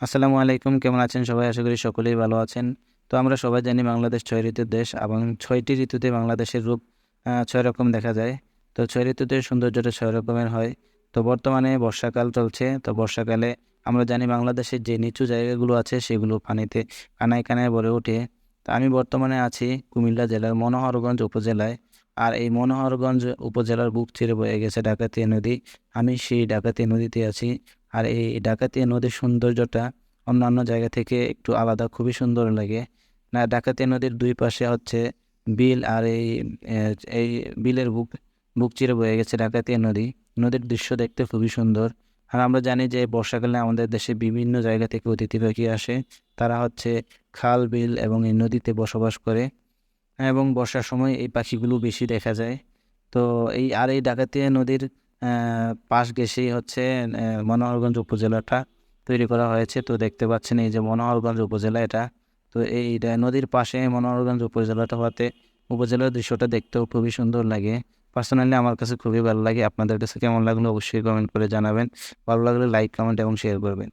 আসসালামু আলাইকুম, কেমন আছেন সবাই? আশা করি সকলেই ভালো আছেন। তো আমরা সবাই জানি বাংলাদেশ ছয় ঋতুর দেশ এবং ছয়টি ঋতুতে বাংলাদেশের রূপ ছয় রকম দেখা যায়। তো ছয় ঋতুতে সৌন্দর্যটা ছয় রকমের হয়। তো বর্তমানে বর্ষাকাল চলছে। তো বর্ষাকালে আমরা জানি বাংলাদেশের যে নিচু জায়গাগুলো আছে সেগুলো পানিতে কানায় কানায় ভরে ওঠে। তো আমি বর্তমানে আছি কুমিল্লা জেলার মনোহরগঞ্জ উপজেলায়। আর এই মনোহরগঞ্জ উপজেলার বুক চিরে বয়ে গেছে ডাকাতিয়া নদী। আমি সেই ডাকাতিয়া নদীতে আছি। আর এই ডাকাতিয়া নদীর সৌন্দর্যটা অন্যান্য জায়গা থেকে একটু আলাদা, খুবই সুন্দর লাগে। না ডাকাতিয়া নদীর দুই পাশে হচ্ছে বিল আর এই এই বিলের বুক বুক চিরে বয়ে গেছে ডাকাতিয়া নদী। নদীর দৃশ্য দেখতে খুবই সুন্দর। আর আমরা জানি যে বর্ষাকালে আমাদের দেশে বিভিন্ন জায়গা থেকে অতিথি পাখি আসে। তারা হচ্ছে খাল, বিল এবং এই নদীতে বসবাস করে এবং বর্ষার সময় এই পাখিগুলো বেশি দেখা যায়। তো এই, আর এই ডাকাতিয়া নদীর পাশ ঘেঁষেই হচ্ছে মনোহরগঞ্জ উপজেলাটা তৈরি করা হয়েছে। তো দেখতে পাচ্ছেন এই যে মনোহরগঞ্জ উপজেলা এটা। তো এই নদীর পাশে মনোহরগঞ্জ উপজেলাটা হওয়াতে উপজেলার দৃশ্যটা দেখতেও খুবই সুন্দর লাগে। পার্সোনালি আমার কাছে খুবই ভালো লাগে। আপনাদের কাছে কেমন লাগল অবশ্যই কমেন্ট করে জানাবেন। ভালো লাগলে লাইক, কমেন্ট এবং শেয়ার করবেন।